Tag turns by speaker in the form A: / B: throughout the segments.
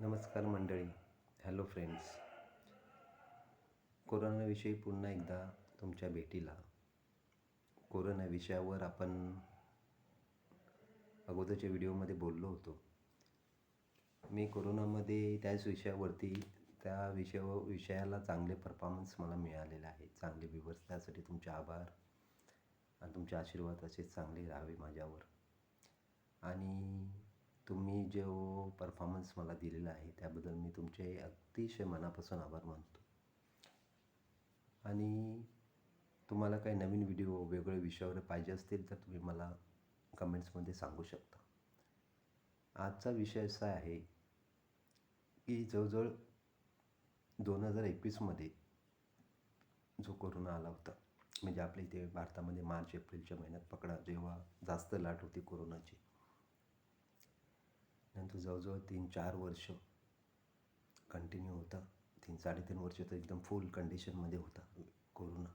A: नमस्कार मंडळी. Hello friends कोरोनाविषयी पुन्हा एकदा तुमच्या भेटीला. कोरोना विषयावर आपण अगोदरच्या व्हिडिओमध्ये बोललो होतो. मी कोरोनामध्ये त्याच विषयावरती त्या विषया विषयाला चांगले परफॉर्मन्स मला मिळालेले आहे. चांगले व्ह्यूवर्स त्यासाठी तुमचे आभार आणि तुमचे आशीर्वाद असेच चांगले राहावे माझ्यावर. आणि तुम्ही जो परफॉर्मन्स मला दिलेला आहे त्याबद्दल मी तुमचे अतिशय मनापासून आभार मानतो. आणि तुम्हाला काही नवीन व्हिडिओ वेगळे विषयावर पाहिजे असतील तर तुम्ही मला कमेंट्समध्ये सांगू शकता. आजचा विषय असा आहे की जवळजवळ दोन हजार एकवीसमध्ये जो कोरोना आला होता म्हणजे आपल्या इथे भारतामध्ये मार्च एप्रिलच्या महिन्यात पकडा जेव्हा जास्त लाट होती कोरोनाची नंतर जवळजवळ तीन चार वर्ष कंटिन्यू होता. तीन साडेतीन वर्ष तर एकदम फुल कंडिशनमध्ये होता कोरोना.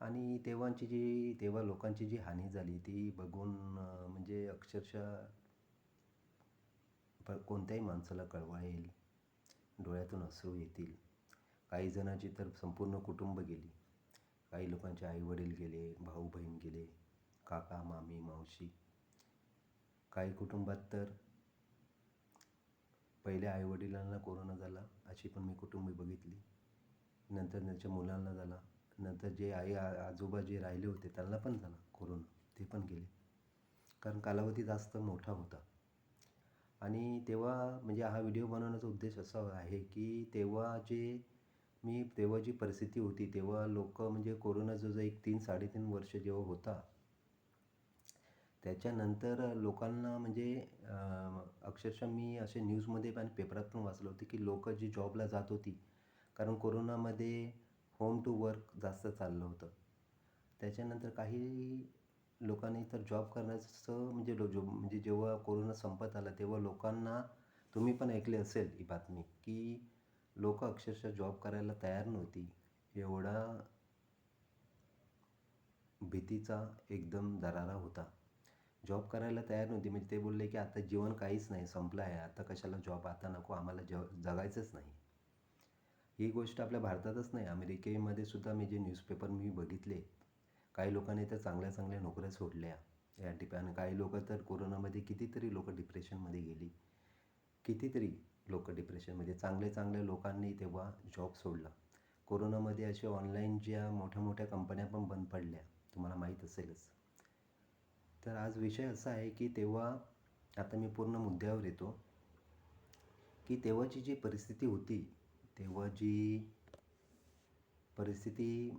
A: आणि तेव्हाची जी तेव्हा लोकांची जी हानी झाली ती बघून म्हणजे अक्षरशः प कोणत्याही माणसाला कळवा येईल डोळ्यातून अश्रू येतील. काही जणांची तर संपूर्ण कुटुंब गेली. काही लोकांचे आईवडील गेले भाऊ बहीण गेले काका मामी मावशी. काही कुटुंबात तर पहिल्या आईवडिलांना कोरोना झाला अशी पण मी कुटुंबे बघितली. नंतर त्यांच्या मुलांना झाला. नंतर जे आई आ आजोबा जे राहिले होते त्यांना पण झाला कोरोना. ते पण गेले. कारण कालावधी जास्त मोठा होता. आणि तेव्हा म्हणजे हा व्हिडिओ बनवण्याचा उद्देश असा आहे की तेव्हा जे मी तेव्हा जी परिस्थिती होती तेव्हा लोक म्हणजे कोरोना जो जो एक तीन साडेतीन वर्ष जेव्हा होता त्याच्यानंतर लोकांना म्हणजे अक्षरशः मी असे न्यूजमध्ये पण पेपरात पण वाचलं होतं की लोकं जी जॉबला जात होती कारण कोरोनामध्ये होम टू वर्क जास्त चाललं होतं. त्याच्यानंतर काही लोकांनी तर जॉब करण्याचं म्हणजे लो जो म्हणजे जेव्हा कोरोना संपत आला तेव्हा लोकांना तुम्ही पण ऐकले असेल ही बातमी की लोक अक्षरशः जॉब करायला तयार नव्हती. एवढा भीतीचा एकदम दरारा होता. जॉब करायला तयार नव्हती. म्हणजे ते बोलले की आता जीवन काहीच नाही संपलं आहे आता कशाला जॉब? आता नको आम्हाला ज जगायचंच नाही. ही गोष्ट आपल्या भारतातच नाही. अमेरिकेमध्ये सुद्धा मी जे न्यूजपेपर मी बघितले काही लोकांनी तर चांगल्या चांगल्या नोकऱ्या सोडल्या. या ठिकाणी काही लोक तर कोरोनामध्ये कितीतरी लोक डिप्रेशनमध्ये गेली. कितीतरी लोक डिप्रेशनमध्ये चांगले चांगल्या लोकांनी तेव्हा जॉब सोडला. कोरोनामध्ये अशा ऑनलाईन ज्या मोठ्या मोठ्या कंपन्या पण बंद पडल्या. तुम्हाला माहीत असेलच. तर आज विषय असा आहे की तेव्हा आता मी पूर्ण मुद्द्यावर येतो की तेव्हाची जी परिस्थिती होती तेव्हा जी परिस्थिती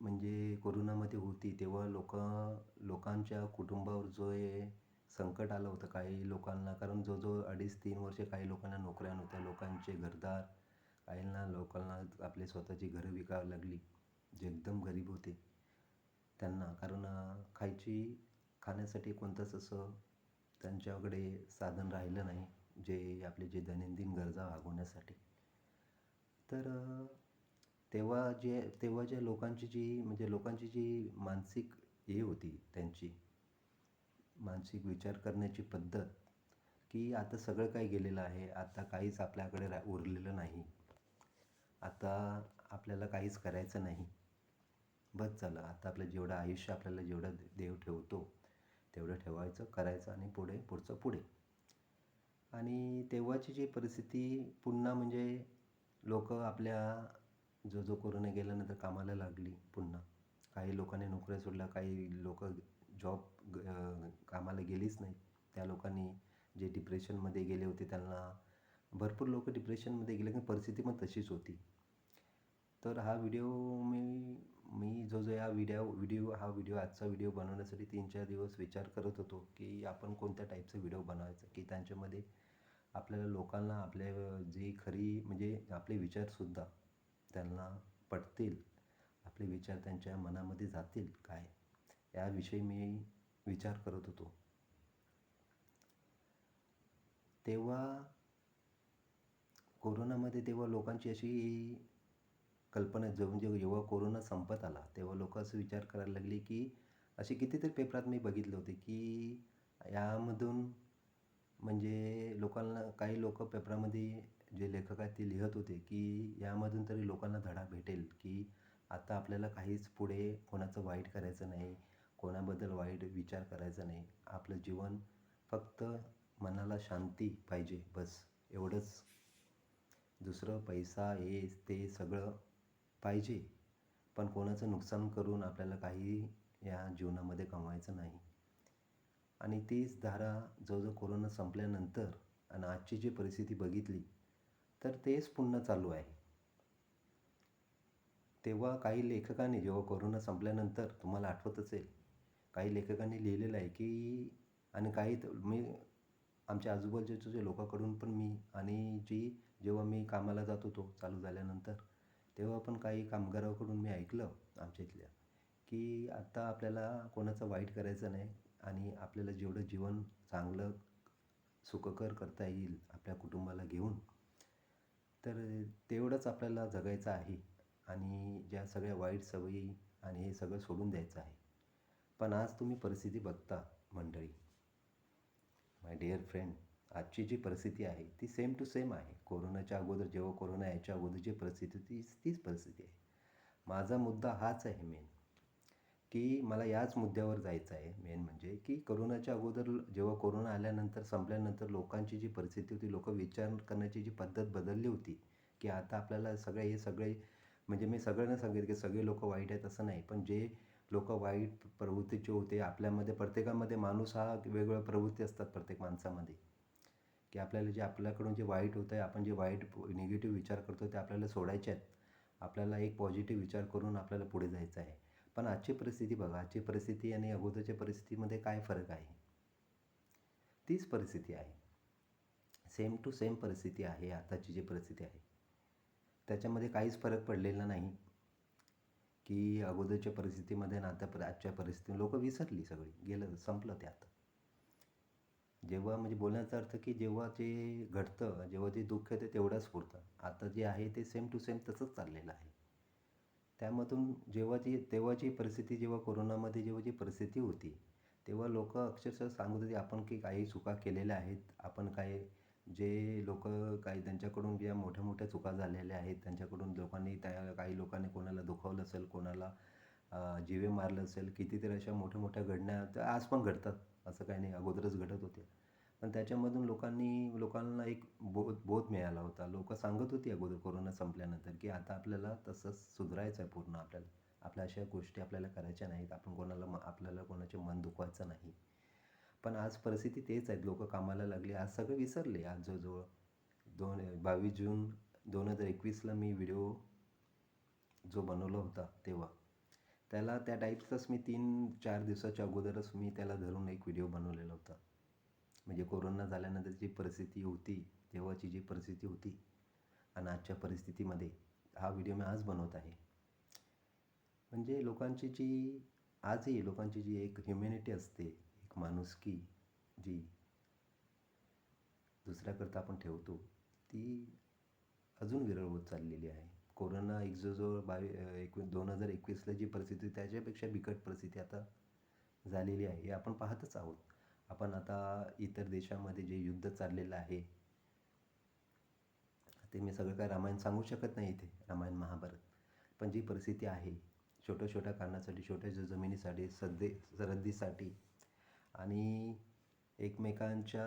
A: म्हणजे कोरोनामध्ये होती तेव्हा लोक लोकांच्या कुटुंबावर जो हे संकट आलं होतं काही लोकांना कारण जो जो अडीच तीन वर्ष काही लोकांना नोकऱ्या नव्हत्या लोकांचे घरदार काहींना लोकांना आपली स्वतःची घरं विकावं लागली जे एकदम गरीब होते त्यांना कारण खायची खाण्यासाठी कोणतंच असं त्यांच्याकडे साधन राहिलं नाही जे आपले जे दैनंदिन गरजा भागवण्यासाठी. तर तेव्हा जे तेव्हा ज्या लोकांची जी म्हणजे लोकांची जी मानसिक हे होती त्यांची मानसिक विचार करण्याची पद्धत की आता सगळं काही गेलेलं आहे आता काहीच आपल्याकडे रा उरलेलं नाही आता आपल्याला काहीच करायचं नाही. बस झालं आता आपलं जेवढं आयुष्य आपल्याला जेवढं देव ठेवतो तेवढं ठेवायचं करायचं आणि पुढे पुढचं पुढे. आणि तेव्हाची जी परिस्थिती पुन्हा म्हणजे लोक आपल्या जो जो कोरोना गेल्यानंतर कामाला लागली पुन्हा. काही लोकांनी नोकऱ्या सोडल्या काही लोक जॉब कामाला गेलीच नाही त्या लोकांनी जे डिप्रेशनमध्ये गेले होते त्यांना भरपूर लोक डिप्रेशनमध्ये गेले पण परिस्थिती पण तशीच होती. तर हा व्हिडिओ मी मी जो जो या व्हिडिओ व्हिडिओ हा व्हिडिओ आजचा व्हिडिओ बनवण्यासाठी तीन चार दिवस विचार करत होतो की आपण कोणत्या टाईपचा व्हिडिओ बनवायचा? की त्यांच्यामध्ये आपल्याला लोकांना आपल्या जी खरी म्हणजे आपले विचारसुद्धा त्यांना पटतील. आपले विचार त्यांच्या मनामध्ये जातील. काय? याविषयी मी विचार करत होतो. तेव्हा कोरोनामध्ये तेव्हा लोकांची अशी कल्पना जो जेव्हा जेव्हा कोरोना संपत आला तेव्हा लोक असं विचार करायला लागली की असे कितीतरी पेपरात मी बघितले होते की यामधून म्हणजे लोकांना काही लोक पेपरामध्ये जे लेखक आहेत ते लिहित होते की यामधून तरी लोकांना धडा भेटेल की आता आपल्याला काहीच पुढे कोणाचं वाईट करायचं नाही कोणाबद्दल वाईट विचार करायचा नाही. आपलं जीवन फक्त मनाला शांती पाहिजे बस एवढंच. दुसरं पैसा हे ते सगळं पाहिजे. पण कोणाचं नुकसान करून आपल्याला काही या जीवनामध्ये कमवायचं नाही. आणि तीच धारा जवळजवळ कोरोना संपल्यानंतर आणि आजची जी परिस्थिती बघितली तर तेच पुन्हा चालू आहे. तेव्हा काही लेखकांनी जेव्हा कोरोना संपल्यानंतर तुम्हाला आठवत असेल काही लेखकांनी लिहिलेलं आहे की आणि काही मी आमच्या आजूबाजूच्या जे लोकांकडून पण मी आणि जी जेव्हा मी कामाला जात होतो चालू झाल्यानंतर तेव्हा पण काही कामगाराकडून मी ऐकलं आमच्या इथल्या की आत्ता आपल्याला कोणाचं वाईट करायचं नाही आणि आपल्याला जेवढं जीवन चांगलं सुखकर करता येईल आपल्या कुटुंबाला घेऊन तर तेवढंच आपल्याला जगायचं आहे आणि ज्या सगळ्या वाईट सवयी आणि हे सगळं सोडून द्यायचं आहे. पण आज तुम्ही परिस्थिती बघता मंडळी. माय डिअर फ्रेंड आजची जी परिस्थिती आहे ती सेम टू सेम आहे. कोरोनाच्या अगोदर जेव्हा कोरोना याच्या अगोदर जी परिस्थिती होती तीच परिस्थिती आहे. माझा मुद्दा हाच आहे मेन की मला याच मुद्द्यावर जायचं आहे. मेन म्हणजे की कोरोनाच्या अगोदर जेव्हा कोरोना आल्यानंतर संपल्यानंतर लोकांची जी परिस्थिती होती लोक विचार करण्याची जी पद्धत बदलली होती की आता आपल्याला सगळे हे सगळे म्हणजे मी सगळ्यांना सांगितलं की सगळे लोक वाईट आहेत असं नाही. पण जे लोक वाईट प्रवृत्तीचे होते आपल्यामध्ये प्रत्येकामध्ये माणूस हा वेगवेगळ्या प्रवृत्ती असतात प्रत्येक माणसामध्ये. की आपल्याला जे आपल्याकडून जे वाईट होतं आहे आपण जे वाईट निगेटिव्ह विचार करतो ते आपल्याला सोडायचे आहेत. आपल्याला एक पॉझिटिव्ह विचार करून आपल्याला पुढे जायचं आहे. पण आजची परिस्थिती बघा आजची परिस्थिती आणि अगोदरच्या परिस्थितीमध्ये काय फरक आहे? तीच परिस्थिती आहे. सेम टू सेम परिस्थिती आहे आताची जी परिस्थिती आहे. त्याच्यामध्ये काहीच फरक पडलेला नाही. की अगोदरच्या परिस्थितीमध्ये ना आता आजच्या परिस्थिती लोक विसरली सगळी गेलं संपलं ते आता जेव्हा म्हणजे बोलण्याचा अर्थ की जेव्हा जे घडतं जेव्हा ते दुःख ते तेवढंच पुरतं. आता जे आहे ते सेम टू सेम तसंच चाललेलं आहे. त्यामधून जेव्हा जी तेव्हाची परिस्थिती जेव्हा कोरोनामध्ये जेव्हा जी परिस्थिती होती तेव्हा लोक अक्षरशः सांगत होते आपण की काही चुका केलेल्या आहेत आपण काय जे लोक काही त्यांच्याकडून ज्या मोठ्या मोठ्या चुका झालेल्या आहेत त्यांच्याकडून लोकांनी त्या काही लोकांनी कोणाला दुखावलं असेल कोणाला जीवे मारलं असेल कितीतरी अशा मोठ्या मोठ्या घडण्या त्या आज पण घडतात असं काही नाही. अगोदरच घडत होते पण त्याच्यामधून लोकांनी लोकांना एक बोध बोध मिळाला होता. लोक सांगत होती अगोदर कोरोना संपल्यानंतर की आता आपल्याला तसंच सुधारायचं आहे पूर्ण आपल्याला. आपल्या अशा गोष्टी आपल्याला करायच्या नाहीत. आपण कोणाला म आपल्याला कोणाचे मन दुखवायचं नाही. पण आज परिस्थिती तेच आहेत लोक कामाला लागली. आज सगळं विसरले आज जवळजवळ. दोन बावीस जून दोन हजार एकवीसला मी व्हिडिओ जो बनवला होता तेव्हा. त्याला त्या टाईपचाच मी तीन चार दिवसाच्या अगोदरच मी त्याला धरून एक व्हिडिओ बनवलेला होता. म्हणजे कोरोना झाल्यानंतर जी परिस्थिती होती तेव्हाची जी परिस्थिती होती आणि आजच्या परिस्थितीमध्ये हा व्हिडिओ मी आज बनवत आहे. म्हणजे लोकांची जी आजही लोकांची जी एक ह्युमॅनिटी असते एक माणुसकी जी दुसऱ्याकरता आपण ठेवतो ती अजून विरळ होत चाललेली आहे. कोरोना एक जो जो बावी एकवीस दोन हजार एकवीसला जी परिस्थिती त्याच्यापेक्षा बिकट परिस्थिती आता झालेली आहे. हे आपण पाहतच आहोत. आपण आता इतर देशामध्ये जे युद्ध चाललेलं आहे ते मी सगळं काय रामायण सांगू शकत नाही इथे रामायण महाभारत. पण जी परिस्थिती आहे छोट्या छोट्या कारणासाठी छोट्या जमिनीसाठी सद्दे सरहद्दीसाठी आणि एकमेकांच्या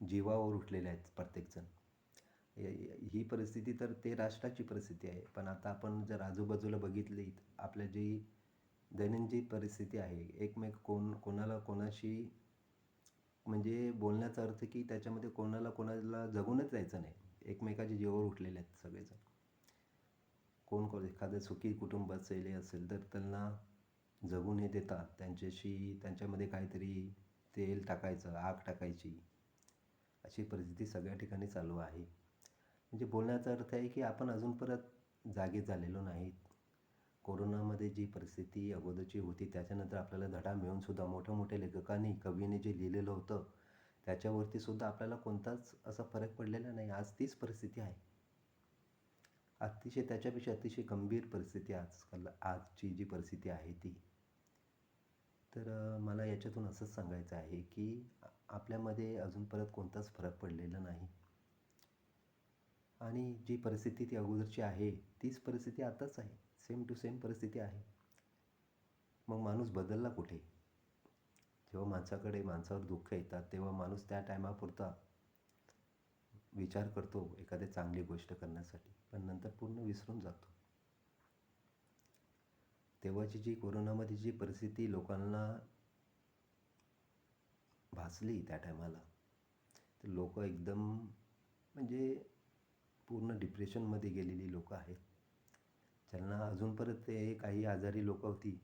A: जीवावर उठलेले आहेत प्रत्येकजण. ही परिस्थिती तर ते राष्ट्राची परिस्थिती आहे. पण आता आपण जर आजूबाजूला बघितली आपल्या जी दैनंदिन परिस्थिती आहे एकमेक कोण कोणाला कोणाशी म्हणजे बोलण्याचा अर्थ की त्याच्यामध्ये कोणाला कोणाला जगूनच जायचं नाही. एकमेकाच्या जीवावर उठलेले आहेत सगळेजण. कोण कोण एखादं सुखी कुटुंब असेल असेल तर त्यांना जगू न देता त्यांच्याशी त्यांच्यामध्ये काहीतरी तेल टाकायचं आग टाकायची. अशी परिस्थिती सगळ्या ठिकाणी चालू आहे. म्हणजे बोलण्याचा अर्थ आहे की आपण अजून परत जागे झालेलो नाहीत. कोरोनामध्ये जी परिस्थिती अगोदरची होती त्याच्यानंतर आपल्याला धडा मिळूनसुद्धा मोठ्या मोठ्या लेखकांनी कवीने जे लिहिलेलं होतं त्याच्यावरती सुद्धा आपल्याला कोणताच असा फरक पडलेला नाही. आज तीच परिस्थिती आहे. अतिशय त्याच्यापेक्षा अतिशय गंभीर परिस्थिती आजकाल आजची जी परिस्थिती आहे ती. तर मला याच्यातून असंच सांगायचं आहे की आपल्यामध्ये अजून परत कोणताच फरक पडलेला नाही. आणि जी परिस्थिती ती अगोदरची आहे तीच परिस्थिती आताच आहे. सेम टू सेम परिस्थिती आहे. मग माणूस बदलला कुठे? जेव्हा माणसाकडे माणसावर दुःख येतात तेव्हा माणूस त्या टायमापुरता विचार करतो एखादी चांगली गोष्ट करण्यासाठी पण नंतर पूर्ण विसरून जातो. तेव्हाची जी कोरोनामध्ये जी परिस्थिती लोकांना भासली त्या टायमाला तर लोक एकदम म्हणजे पूर्ण डिप्रेशनमध्ये गेलेली लोकं आहेत. ज्यांना अजून परत ते काही आजारी लोकं होती.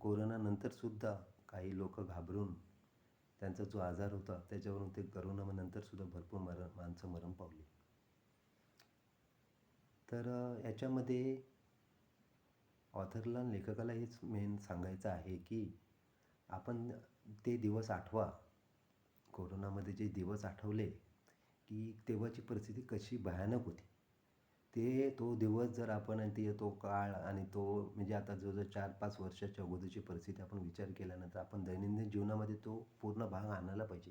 A: कोरोनानंतरसुद्धा काही लोक घाबरून त्यांचा जो आजार होता त्याच्यावरून ते करोनानंतरसुद्धा भरपूर मरण माणसं मरण पावली. तर याच्यामध्ये ऑथरला लेखकाला हेच मेन सांगायचं आहे की आपण ते दिवस आठवा. कोरोनामध्ये जे दिवस आठवले की तेव्हाची परिस्थिती कशी भयानक होती. ते तो दिवस जर आपण आणि ते तो काळ आणि तो म्हणजे आता जो जो चार पाच वर्षाच्या अगोदरची परिस्थिती आपण विचार केल्यानंतर आपण दैनंदिन जीवनामध्ये तो पूर्ण भाग आणायला पाहिजे.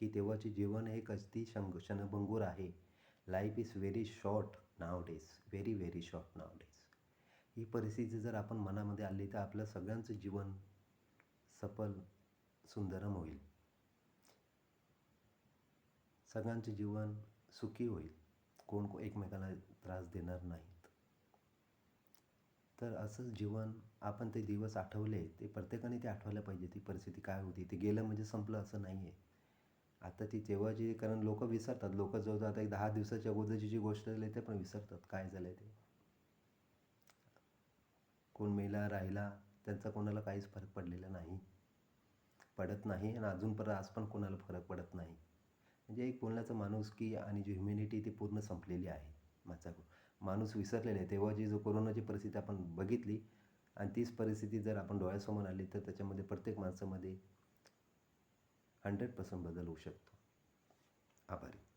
A: की तेव्हाचे जीवन हे कधी शंग क्षणभंगूर आहे. Life is very short nowadays very very short nowadays ही परिस्थिती जर आपण मनामध्ये आली तर आपलं सगळ्यांचं जीवन सफल सुंदरम होईल. सगळ्यांचे जीवन सुखी होईल. कोण को एकमेकाला त्रास देणार नाहीत. तर असंच जीवन आपण ते दिवस आठवले ते प्रत्येकाने ते आठवायला पाहिजे ती परिस्थिती काय होती. ते गेलं म्हणजे संपलं असं नाही आहे आता ती तेव्हा जे कारण लोक विसरतात. लोक जवळजवळ आता एक दहा दिवसाच्या अगोदरची जी गोष्ट झाली ते पण विसरतात. काय झालं ते? कोण मेला राहिला त्यांचा कोणाला काहीच फरक पडलेला नाही. पडत नाही आणि अजून परत आज पण कोणाला फरक पडत नाही. म्हणजे एक बोलण्याचा माणूस की आणि जी ह्युमॅनिटी ती पूर्ण संपलेली आहे माझा माणूस विसरलेला आहे. तेव्हा जी जो कोरोनाची परिस्थिती आपण बघितली आणि तीच परिस्थिती जर आपण डोळ्यासमोर आली तर त्याच्यामध्ये प्रत्येक माणसामध्ये हंड्रेड पर्सेंट बदल होऊ शकतो. आभारी.